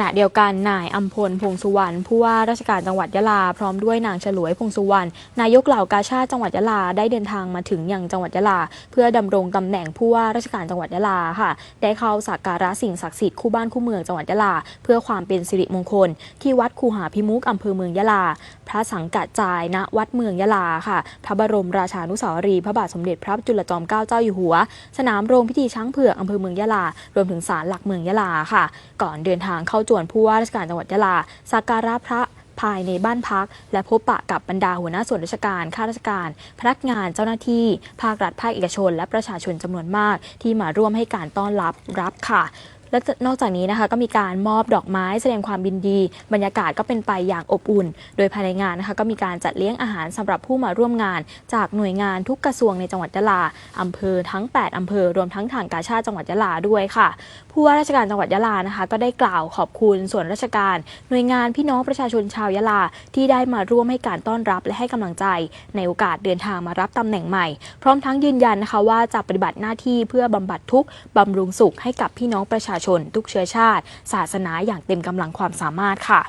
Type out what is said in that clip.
ขณะเดียวกันนายอัมพลพงสุวรรณผู้ว่าราชการจังหวัดยะลา พร้อมด้วยนางฉลวยพงสุวรรณนายกเหล่ากาชาติจังหวัดยะลาได้เดินทางมาถึงยังจังหวัดยะลา เพื่อดำรงตำแหน่งผู้ว่าราชการจังหวัดยะลาค่ะ ได้เข้าสักการะสิ่งศักดิ์สิทธิ์คู่บ้านคู่เมืองจังหวัดยะลา เพื่อความเป็นสิริมงคล ที่วัดคูหาพิมุกอำเภอเมืองยะลา พระสังกัดจายณวัดเมืองยะลาค่ะพระบรมราชานุสาวรี พระบาทสมเด็จพระจุลจอมเกล้าเจ้าอยู่หัว สนามโรงพิธีช้างเผือกอำเภอเมืองยะลารวมถึงศาลหลักเมืองยะลาค่ะ ก่อนเดินทางเข้าจวนผู้ว่าราชการจังหวัดยะลาสักการะพระภายในบ้านพัก และพบปะกับบรรดาหัวหน้าส่วนราชการ ข้าราชการ พนักงานเจ้าหน้าที่ ภาครัฐภาคเอกชน และประชาชนจำนวนมาก ที่มาร่วมให้การต้อนรับรับค่ะ และนอกจากนี้นะคะก็มีการมอบดอกไม้แสดงความยินดี บรรยากาศก็เป็นไปอย่างอบอุ่น โดยภายในงานนะคะก็มีการจัดเลี้ยงอาหารสำหรับผู้มาร่วมงาน จากหน่วยงานทุกกระทรวงในจังหวัดยะลาอำเภอทั้ง 8อำเภอรวมทั้งทางกาชาติจังหวัดยะลาด้วยค่ะ ผู้ว่าราชการจังหวัดยะลานะคะ ก็ได้กล่าวขอบคุณส่วนราชการ หน่วยงานพี่น้องประชาชนชาวยะลาที่ได้มาร่วมให้การต้อนรับและให้กำลังใจ ในโอกาสเดินทางมารับตำแหน่งใหม่ พร้อมทั้งยืนยันนะคะว่าจะปฏิบัติหน้าที่เพื่อบำบัดทุกข์บำรุงสุขให้กับพี่น้องประชาชน ทุกเชื้อชาติ ศาสนาอย่างเต็มกำลังความสามารถค่ะ